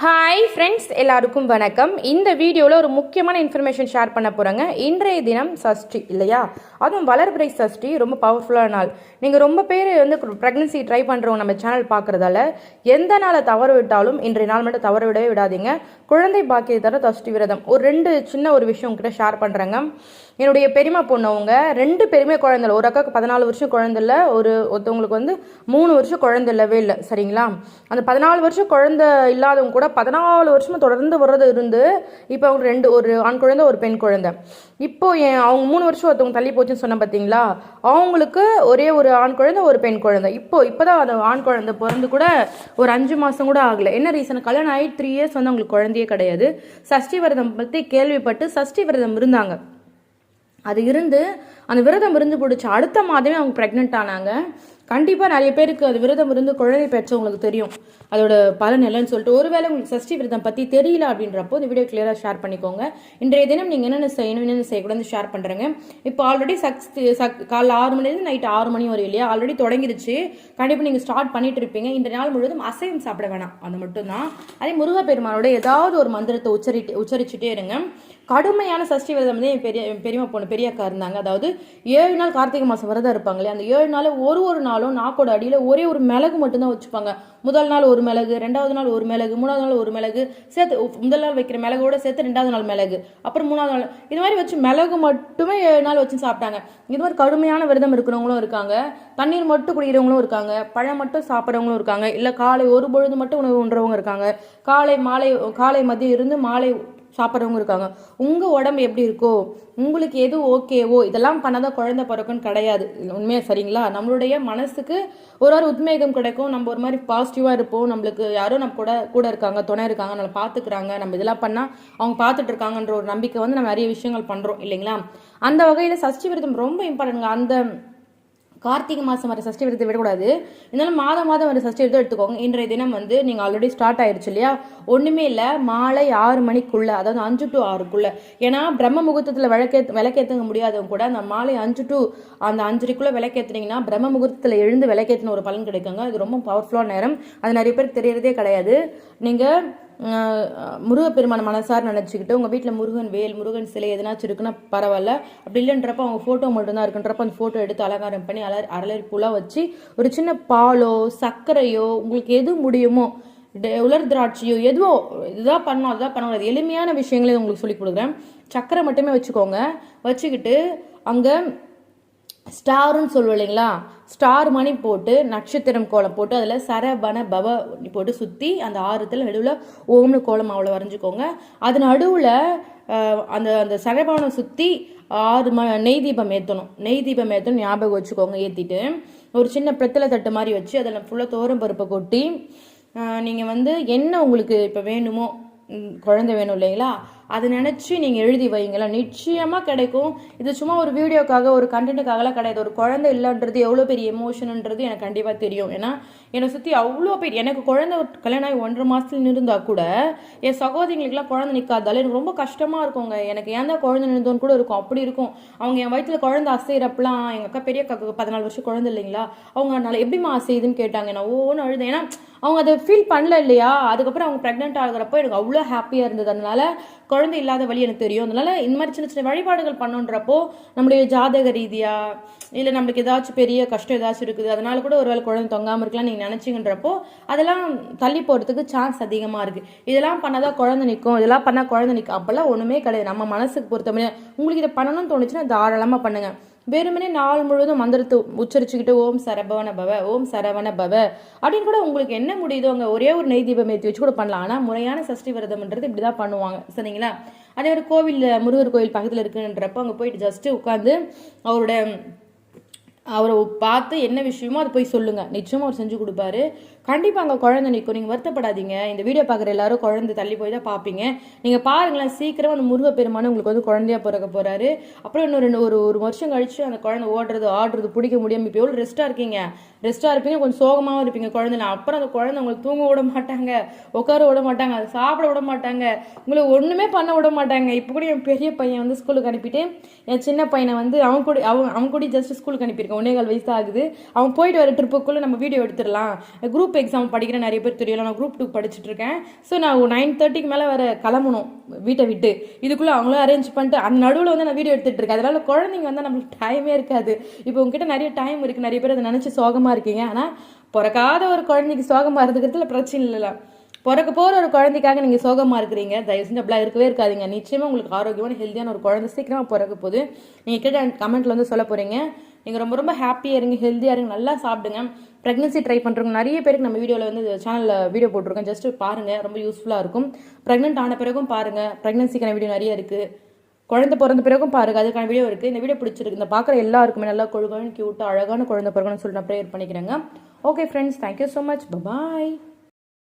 Hi friends எல்லாருக்கும் வணக்கம். இந்த வீடியோவில் ஒரு முக்கியமான இன்ஃபர்மேஷன் ஷேர் பண்ண போகிறேங்க இன்றைய தினம் சஷ்டி இல்லையா? அதுவும் வளர்பிறை சஷ்டி ரொம்ப பவர்ஃபுல்லான நாள். நீங்கள் ரொம்ப பேர் வந்து ப்ரெக்னன்சி ட்ரை பண்ணுறவங்க நம்ம சேனல் பார்க்குறதால எந்த நாளை தவற விட்டாலும் இன்றைய நாள் மட்டும் தவற விடவே விடாதீங்க. குழந்தை பாக்கியத்தை சஷ்டி விரதம். ஒரு ரெண்டு சின்ன ஒரு விஷயம் கிட்ட ஷேர் பண்ணுறேங்க என்னுடைய பெரியமா பொண்ணவங்க ரெண்டு பெருமை குழந்தை ஒரு அக்காவுக்கு பதினாலு வருஷம் குழந்தை இல்லை ஒரு ஒருத்தவங்களுக்கு வந்து மூணு வருஷம் குழந்தை இல்லவே இல்லை சரிங்களா? அந்த பதினாலு வருஷம் குழந்தை இல்லாதவங்க கூட பதினாலு வருஷமா தொடர்ந்து வர்றது இருந்து இப்போ அவங்க ரெண்டு ஒரு ஆண் குழந்தை ஒரு பெண் குழந்தை. இப்போ என் அவங்க மூணு வருஷம் ஒருத்தவங்க தள்ளி போச்சுன்னு சொன்ன பார்த்தீங்களா அவங்களுக்கு ஒரே ஒரு ஆண் குழந்தை ஒரு பெண் குழந்தை. இப்போ இப்போதான் அந்த ஆண் குழந்தை பிறந்து கூட ஒரு அஞ்சு மாதம் கூட ஆகலை. என்ன ரீசன் கல்யாணம் ஆகி த்ரீ இயர்ஸ் வந்து அவங்களுக்கு குழந்தையே கிடையாது. சஷ்டி விரதம் பற்றி கேள்விப்பட்டு சஷ்டி விரதம் இருந்தாங்க. அது இருந்து அந்த விரதம் இருந்து பிடிச்சி அடுத்த மாதமே அவங்க ப்ரெக்னென்ட் ஆனாங்க. கண்டிப்பாக நிறைய பேருக்கு அது விரதம் இருந்து குழந்தை பெற்றவங்களுக்கு தெரியும். அதோட பலன் இல்லைன்னு சொல்லிட்டு ஒருவேளை உங்களுக்கு சஷ்டி விரதம் பற்றி தெரியல அப்படின்றப்போ இந்த வீடியோ கிளியராக ஷேர் பண்ணிக்கோங்க. இன்றைய தினம் நீங்கள் என்னென்ன செய்யணும் என்னென்ன செய்யக்கூடாது ஷேர் பண்ணுறேங்க இப்போ ஆல்ரெடி சக்ஸ் சக் காலைல ஆறு மணிலேருந்து நைட்டு ஆறு மணி வரையும் இல்லையா? ஆல்ரெடி தொடங்கிருச்சு. கண்டிப்பாக நீங்கள் ஸ்டார்ட் பண்ணிட்டு இருப்பீங்க. இந்த நாள் முழுவதும் அசைவம் சாப்பிட வேணாம். அது மட்டும்தான். அதே முருகப்பெருமானோட ஏதாவது ஒரு மந்திரத்தை உச்சரிட்டு உச்சரிச்சுட்டே இருங்க. கடுமையான சஷ்டி விரதம் வந்து என் பெரிய பெரியம்மா பொண்ணு பெரிய அக்கா இருந்தாங்க. அதாவது ஏழு நாள் கார்த்திகை மாதம் விரதம் இருப்பாங்களே அந்த ஏழு நாள் ஒரு ஒரு நாளும் நாக்கோட அடியில் ஒரே ஒரு மிளகு மட்டும்தான் வச்சுப்பாங்க. முதல் நாள் ஒரு மிளகு ரெண்டாவது நாள் ஒரு மிளகு மூணாவது நாள் ஒரு மிளகு சேர்த்து முதல் நாள் வைக்கிற மிளகோட சேர்த்து ரெண்டாவது நாள் மிளகு அப்புறம் மூணாவது நாள் இது மாதிரி வச்சு மிளகு மட்டுமே ஏழு நாள் வச்சு சாப்பிட்டாங்க. இது மாதிரி கடுமையான விரதம் இருக்கிறவங்களும் இருக்காங்க. தண்ணீர் மட்டும் குடிக்கிறவங்களும் இருக்காங்க. பழம் மட்டும் சாப்பிட்றவங்களும் இருக்காங்க. இல்லை காலை ஒரு பொழுது மட்டும் உணவு உண்றவங்க இருக்காங்க. காலை மாலை காலை மதியம் இருந்து மாலை சாப்பிட்றவங்க இருக்காங்க. உங்கள் உடம்பு எப்படி இருக்கோ உங்களுக்கு எது ஓகேவோ இதெல்லாம் பண்ணாதான் குழந்த பிறக்குன்னு கிடையாது. உண்மையாக சரிங்களா? நம்மளுடைய மனசுக்கு ஒரு ஒரு உத்வேகம் கிடைக்கும். நம்ம ஒரு மாதிரி பாசிட்டிவாக இருப்போம். நம்மளுக்கு யாரோ நம்ம கூட கூட இருக்காங்க துணை இருக்காங்க நம்மளை பார்த்துக்கிறாங்க. நம்ம இதெல்லாம் பண்ணால் அவங்க பார்த்துட்டு இருக்காங்கன்ற ஒரு நம்பிக்கை வந்து நம்ம நிறைய விஷயங்கள் பண்ணுறோம் இல்லைங்களா? அந்த வகையில் சஷ்டி விரதம் ரொம்ப இம்பார்ட்டன்ங்க அந்த கார்த்திகை மாதம் வர சஷ்டி விரதத்தை விடக்கூடாது. இருந்தாலும் மாதம் மாதம் வர சஷ்டி விரதம் எடுத்துக்கோங்க. இன்றைய தினம் வந்து நீங்கள் ஆல்ரெடி ஸ்டார்ட் ஆயிடுச்சு இல்லையா? ஒன்றுமே இல்லை. மாலை ஆறு மணிக்குள்ளே அதாவது அஞ்சு டு ஆறுக்குள்ள. ஏன்னா பிரம்ம முகூர்த்தத்தில் விளக்கே விளக்கேற்றுங்க முடியாதவங்க கூட அந்த மாலை அஞ்சு டு அந்த அஞ்சரைக்குள்ளே விளக்கேற்றுனீங்கன்னா பிரம்ம முகூர்த்தத்தில் எழுந்து விளக்கேற்றின ஒரு பலன் கிடைக்குங்க. அது ரொம்ப பவர்ஃபுல்லான நேரம். அது நிறைய பேருக்கு தெரியறதே கிடையாது. நீங்கள் முருகப்பெருமான மனசார் நினச்சிக்கிட்டு உங்கள் வீட்டில் முருகன் வேல் முருகன் சிலை எதனாச்சும் இருக்குன்னா பரவாயில்ல. அப்படி இல்லைன்றப்ப அவங்க ஃபோட்டோ மட்டும்தான் இருக்குன்றப்ப அந்த ஃபோட்டோ எடுத்து அலங்காரம் பண்ணி அலர் அரளரிப்பூலாம் வச்சு ஒரு சின்ன பாலோ சர்க்கரையோ உங்களுக்கு எது முடியுமோ டெ- உலர் திராட்சையோ எதுவோ இதுதான் பண்ணோம் அதுதான் பண்ணக்கூடாது எளிமையான விஷயங்களே உங்களுக்கு சொல்லி கொடுக்குறேன். சர்க்கரை மட்டுமே வச்சுக்கோங்க. வச்சுக்கிட்டு அங்கே ஸ்டார்னு சொல்லுவோம் இல்லைங்களா? ஸ்டார் மணி போட்டு நட்சத்திரம் கோலம் போட்டு அதில் சரபண பவ போட்டு சுற்றி அந்த ஆறுத்தில் நடுவில் ஓம்னு கோலம் அவ்வளோ வரைஞ்சிக்கோங்க. அது நடுவில் அந்த அந்த சரபணம் சுற்றி ஆறு ம நெய் தீபம் ஏற்றணும் நெய் தீபம் ஏற்றணும் ஞாபகம் வச்சுக்கோங்க ஏற்றிட்டு ஒரு சின்ன பித்தளை தட்டு மாதிரி வச்சு அதில் ஃபுல்லாக தோரம் பருப்பை கொட்டி நீங்கள் வந்து என்ன உங்களுக்கு இப்போ வேணுமோ குழந்தை வேணும் இல்லைங்களா? அதை நினச்சி நீங்கள் எழுதி வைங்களேன். நிச்சயமாக கிடைக்கும். இது சும்மா ஒரு வீடியோக்காக ஒரு கண்டென்ட்டுக்காகலாம் கிடையாது. ஒரு குழந்தை இல்லைன்றது எவ்வளோ பெரிய எமோஷன்ன்றது எனக்கு கண்டிப்பாக தெரியும். ஏன்னா என்னை சுற்றி அவ்வளோ பேர் எனக்கு குழந்தை கல்யாணம் ஆகி ஒன்றரை மாதத்துல இருந்தால் கூட என் சகோதரிங்களுக்குலாம் குழந்தை நிற்காதால எனக்கு ரொம்ப கஷ்டமாக இருக்குங்க. எனக்கு ஏன் தான் குழந்தை நின்றோன்னு கூட இருக்கும். அப்படி இருக்கும். அவங்க என் வயிற்றில் குழந்தை அசைகிறப்பலாம் எங்கள் அக்கா பெரிய அக்காவுக்கு பதினாலு வருஷம் குழந்தை இல்லைங்களா? அவங்க அதனால் எப்படிம்மா அசையுதுன்னு கேட்டாங்க. நான் ஓன்னு அழுதேன். ஏன்னா அவங்க அதை ஃபீல் பண்ணல இல்லையா? அதுக்கப்புறம் அவங்க ப்ரெக்னென்ட் ஆகிறப்போ எனக்கு அவ்வளோ ஹாப்பியாக இருந்தது. அதனால் குழந்தை இல்லாத வழி எனக்கு தெரியும். அதனால இந்த மாதிரி சின்ன சின்ன வழிபாடுகள் பண்ணுன்றப்போ நம்மளுடைய ஜாதக ரீதியா இல்லை நம்மளுக்கு ஏதாச்சும் பெரிய கஷ்டம் ஏதாச்சும் இருக்குது அதனால கூட ஒருவேளை குழந்தை தொங்காமல் இருக்கலாம் நீங்கள் நினச்சிங்கன்றப்போ அதெல்லாம் தள்ளி போகிறதுக்கு சான்ஸ் அதிகமாக இருக்குது இதெல்லாம் பண்ணாதான் குழந்தை நிற்கும் இதெல்லாம் பண்ணால் குழந்தை நிற்கும் அப்போல்லாம் ஒன்றுமே கிடையாது. நம்ம மனசுக்கு பொறுத்தவரை உங்களுக்கு இதை பண்ணணும்னு தோணுச்சுன்னா தாராளமாக பண்ணுங்கள் வெறுமனே நாள் முழுவதும் மந்திரத்தை உச்சரிச்சுக்கிட்டு ஓம் சரபவன பவ ஓம் சரவண பவ அப்படின்னு கூட உங்களுக்கு என்ன முடியுதோ அங்கே ஒரே ஒரு நெய் தீபம் ஏற்றி வச்சு கூட பண்ணலாம். ஆனால் முறையான சஷ்டி விரதம்ன்றது இப்படி தான் பண்ணுவாங்க. சரிங்களா? அதே மாதிரி கோவிலில் முருகர் கோவில் பக்கத்தில் இருக்குன்றப்போ அங்கே போயிட்டு ஜஸ்ட்டு உட்காந்து அவரோட அவரை பார்த்து என்ன விஷயமோ அதை போய் சொல்லுங்கள் நிச்சயமாக அவர் செஞ்சு கொடுப்பாரு. கண்டிப்பாக அங்கே குழந்தை நிற்கும் நீங்கள் வருத்தப்படாதீங்க. இந்த வீடியோ பார்க்குற எல்லாரும் குழந்தை தள்ளி போய் தான் பார்ப்பீங்க. நீங்கள் பாருங்களேன் சீக்கிரம் அந்த முருகப்பெருமான் உங்களுக்கு வந்து குழந்தையா பிறக்க போகிறாரு அப்புறம் இன்னும் ரெண்டு ஒரு ஒரு வருஷம் கழிச்சு அந்த குழந்தை ஓடுறது ஆடுறது பிடிக்க முடியாமல் இப்போ எவ்வளோ ரெஸ்ட்டாக இருக்கீங்க? ரெஸ்ட்டாக இருப்பீங்க கொஞ்சம் சோகமாகவும் இருப்பீங்க குழந்தை அப்புறம் அந்த குழந்தை உங்களுக்கு தூங்க விட மாட்டாங்க உட்கார விட மாட்டாங்க அதை சாப்பிட விட மாட்டாங்க. உங்களை ஒன்றுமே பண்ண விட மாட்டாங்க. இப்போ கூட என் பெரிய பையன் வந்து ஸ்கூலுக்கு அனுப்பிட்டு என் சின்ன பையனை வந்து அவன் கூட அவன் அவன் கூட ஜஸ்ட் ஸ்கூலுக்கு அனுப்பியிருக்கேன். ஒன்னே கால் வயசு ஆகுது. அவன் போயிட்டு வர ட்ரிப்புக்குள்ளே நம்ம வீடியோ எடுத்துடலாம். குரூப் குரூப் எக்ஸாம் படிக்கிற நிறைய பேர் தெரியல நான் குரூப் டூ படிச்சுட்டு இருக்கேன். ஸோ நான் நைன் தேர்ட்டிக்கு மேலே வர கிளம்பணும். வீட்டை விட்டு. இதுக்குள்ளே அவங்களும் அரேஞ்ச் பண்ணிட்டு அந்த நடுவில் வந்து நான் வீடியோ எடுத்துகிட்டு இருக்கேன். அதனால் குழந்தைங்க வந்து நம்மளுக்கு டைமே இருக்காது. இப்போ உங்ககிட்ட நிறைய டைம் இருக்குது நிறைய பேர் அதை நினச்சி சோகமாக இருக்கீங்க. ஆனால் பிறக்காத ஒரு குழந்தைக்கு சோகமாக இருந்துக்கிறதுல பிரச்சனை இல்லை பிறக்க போகிற ஒரு குழந்தைக்காக நீங்கள் சோகமாக இருக்கிறீங்க. தயவு செஞ்சு அப்படிலாம் இருக்கவே இருக்காதீங்க. நிச்சயமாக உங்களுக்கு ஆரோக்கியமான ஹெல்த்தியான ஒரு குழந்தை சீக்கிரமாக பிறக்க போகுது. நீங்கள் கேட்ட கமெண்ட்டில் வந்து சொல்ல போகிறீங்க நீங்கள் ரொம்ப ரொம்ப ஹாப்பியாக இருங்க ஹெல்த்தியாக இருங்க நல்லா சாப்பிடுங்க. ப்ரெக்னன்சி ட்ரை பண்ணுறவங்க நிறைய பேருக்கு நம்ம வீடியோவில் வந்து சேனலில் வீடியோ போட்டிருக்கோம் ஜஸ்ட் பாருங்கள் ரொம்ப யூஸ்ஃபுல்லாக இருக்கும். ப்ரெக்னென்ட் ஆன பிறகும் பாருங்கள் ப்ரெக்னன்சிக்கான வீடியோ நிறைய இருக்குது குழந்தை பிறந்த பிறகும் பாருங்க அதுக்கான வீடியோ இருக்குது இந்த வீடியோ பிடிச்சிருக்கு. இந்த பார்க்குற எல்லாருக்குமே நல்லா கொழுகன்னு க்யூட்டாக அழகான குழந்தை பிறகுன்னு சொல்லிட்டு நான் ப்ரேயர் பண்ணிக்கிறேங்க. Okay friends thank you so much bye